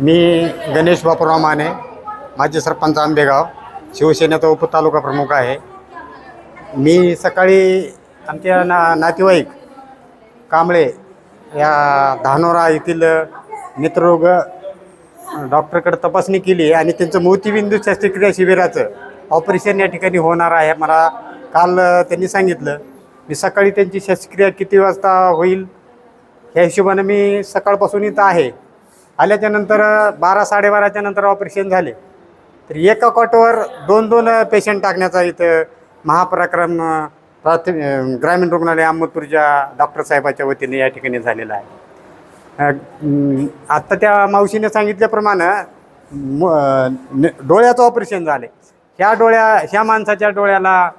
मी गणेश बापूराव माने. माझे सरपंच आंबेगाव. शिवसेनेचा उपतालुका प्रमुख आहे. मी सकाळी आमच्या ना नातेवाईक कांबळे या धानोरा येथील मित्ररोग डॉक्टरकडे तपासणी केली आणि त्यांचं मोतीबिंदू शस्त्रक्रिया शिबिराचं ऑपरेशन या ठिकाणी होणार आहे. मला काल त्यांनी सांगितलं मी सकाळी त्यांची शस्त्रक्रिया किती वाजता होईल ह्या हिशोबानं मी सकाळपासून इथं आहे. आल्याच्यानंतर बारा साडेबाराच्या नंतर ऑपरेशन झाले. तर एका कॉटवर दोन दोन पेशंट टाकण्याचा इथं महापराक्रम प्राथमिक ग्रामीण रुग्णालय अहमदपूरच्या डॉक्टर साहेबाच्या वतीने या ठिकाणी झालेला आहे. आत्ता त्या मावशीने सांगितल्याप्रमाणे म, न- डोळ्याचं ऑपरेशन झाले. ह्या डोळ्या ह्या माणसाच्या डोळ्याला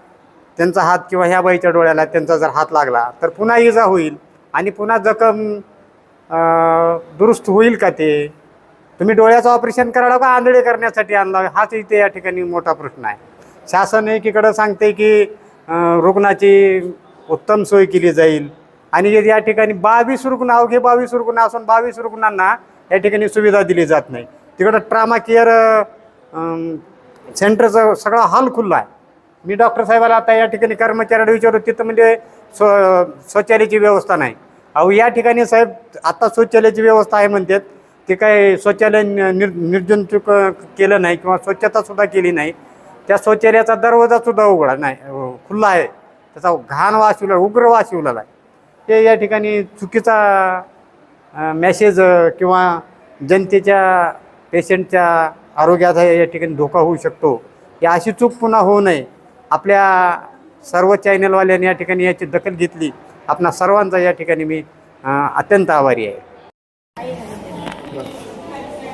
त्यांचा हात किंवा ह्या बाईच्या डोळ्याला त्यांचा जर हात लागला तर पुन्हा इजा होईल. आणि पुन्हा जखम दुरुस्त होईल का ते? तुम्ही डोळ्याचं ऑपरेशन करायला का आंधळे करण्यासाठी आणला हाच इथे या ठिकाणी मोठा प्रश्न आहे. शासन एकीकडं सांगते की रुग्णाची उत्तम सोय केली जाईल. आणि या ठिकाणी बावीस रुग्ण अवघे बावीस रुग्ण असून बावीस रुग्णांना या ठिकाणी सुविधा दिली जात नाही. तिकडं ट्रामा केअर सेंटरचा सगळा हॉल खुल्ला आहे. मी डॉक्टर साहेबाला आता या ठिकाणी कर्मचाऱ्याला विचारतो तिथं म्हणजे स्व शौचालयाची व्यवस्था नाही. अहो या ठिकाणी साहेब आता शौचालयाची व्यवस्था आहे म्हणतात. ते काय शौचालय निर् निर्जंतुक केलं नाही किंवा स्वच्छतासुद्धा केली नाही. त्या शौचालयाचा दरवाजासुद्धा उघडा नाही खुल्ला आहे. त्याचा घाण वास येऊ उग्र वास येऊ लागला. आहे ते या ठिकाणी चुकीचा मॅसेज किंवा जनतेच्या पेशंटच्या आरोग्याचा या ठिकाणी धोका होऊ शकतो. या अशी चूक पुन्हा होऊ नये. आपल्या सर्व चॅनलवाल्यांनी या ठिकाणी याची दखल घेतली. आपणा सर्वांचा या ठिकाणी मी अत्यंत आभारी आहे.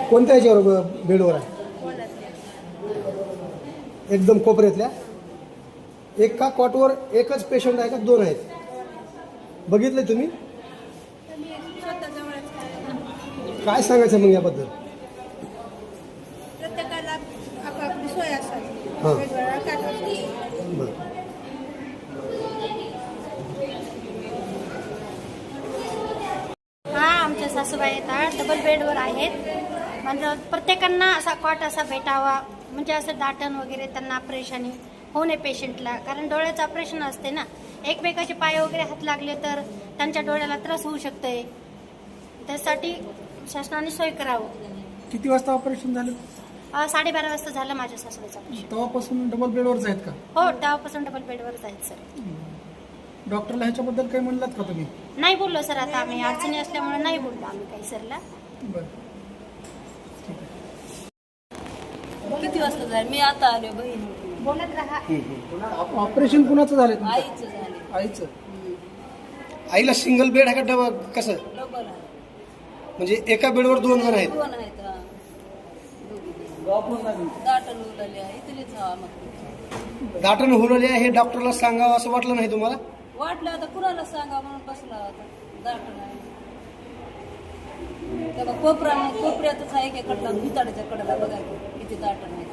कोणत्या याच्यावर बेडवर आहे? एकदम कोपऱ्यातल्या? एका कॉटवर एकच पेशंट आहे का? दोन आहेत. बघितले तुम्ही? काय सांगायचं मग याबद्दल? हां. वेगवेगळ्या काठावर. बरं हा आमच्या सासूबाई येतात डबल बेडवर आहेत. म्हणजे प्रत्येकांना असा कॉट असा भेटावा म्हणजे असं दाटण वगैरे त्यांना परेशानी होऊ नये पेशंटला कारण डोळ्याचं ऑपरेशन असते ना. एकमेकाचे पाय वगैरे हात लागले तर त्यांच्या डोळ्याला त्रास होऊ शकतोय. त्यासाठी शासनाने सोय करावं. किती वाजता ऑपरेशन झालं? अं, साडेबारा वाजता झालं माझ्या सासूबाईचं ऑपरेशन तेव्हापासून डबल बेडवरच आहेत का? हो तेव्हापासून डबल बेडवरच आहेत सर. डॉक्टरला ह्याच्याबद्दल काही म्हणलात का तुम्ही? नाही बोललो सर आता आम्ही अडचणी असल्यामुळे नाही बोललो आम्ही काही सरला. बरं. किती वाजता जाईल मी आता आले बहीण. होती. बोलत राहा. ऑपरेशन कुणाचं झालं आईचं झाले. आईचं? आईला सिंगल बेड आहे का डबल कसं? डबल आहे. म्हणजे एका बेडवर दोन जण आहेत. दोन आहेत हा. दोघी. दाटण आहे इथलीच हवा मग. दाटण होणारे हे डॉक्टरला सांगावं असं वाटलं नाही तुम्हाला? वाटलं आता कुणाला सांगा म्हणून बसला आता. दाटण आहे कोपऱ्या कोपऱ्यातच आहे एका कडला भिताडाच्या कडेला बघायला किती दाटण आहे